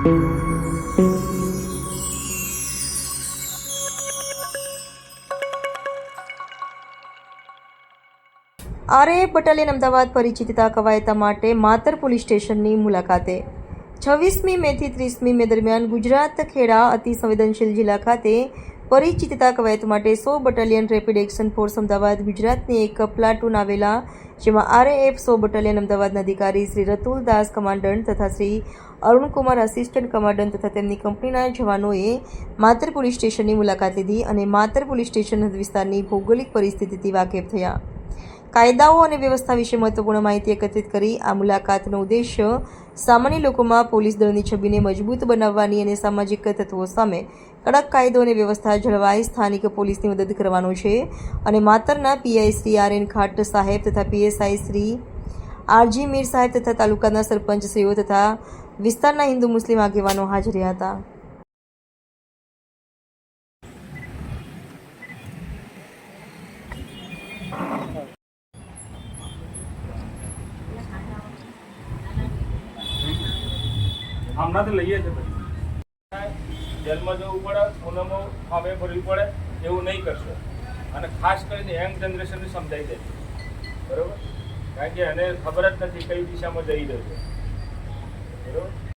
આરે પટેલે અમદાવાદ પરિચિતતા કવાયતા માટે માતર પોલીસ સ્ટેશનની મુલાકાતે. છવ્વીસમી મેથી ત્રીસમી મે દરમિયાન ગુજરાત ખેડા અતિ સંવેદનશીલ જિલ્લા ખાતે પરિચિતતા કવાયત માટે સો battalion rapid action force Ahmedabad ગુજરાતની એક પ્લાટૂન આવેલા, જેમાં આરએએફ સો બટાલિયન અમદાવાદના અધિકારી શ્રી રતુલ દાસ કમાન્ડન્ટ તથા શ્રી અરુણકુમાર આસિસ્ટન્ટ કમાન્ડન્ટ તથા તેમની કંપનીના જવાનોએ માતર પોલીસ સ્ટેશનની મુલાકાત લીધી અને માતર પોલીસ સ્ટેશન વિસ્તારની ભૌગોલિક પરિસ્થિતિથી વાકેફ થયા. કાયદાઓ અને વ્યવસ્થા વિશે મહત્વપૂર્ણ માહિતી એકત્રિત કરી આ મુલાકાતનો ઉદ્દેશ્ય સામાન્ય લોકોમાં પોલીસ દળની છબીને મજબૂત બનાવવાની અને સામાજિક તત્વો સામે કડક કાયદો અને વ્યવસ્થા જળવાઈ સ્થાનિક પોલીસની મદદ કરવાનો છે. અને માતરના PI Shri R N Khat સાહેબ તથા પીએસઆઈ શ્રી આરજી મીર સાહેબ તથા તાલુકાના સરપંચશ્રીઓ તથા વિસ્તારના હિન્દુ મુસ્લિમ આગેવાનો હાજર રહ્યા હતા. હમણાં તો લઈએ છે પછી. જેલમાં જવું પડે, સોનામાં ફામે ભરવી પડે, એવું નહીં કરશો. અને ખાસ કરીને યંગ જનરેશનને સમજાવી દેજો. બરોબર? કારણ કે એને ખબર જ નથી કઈ દિશામાં જઈ રહ્યું છે. બરોબર?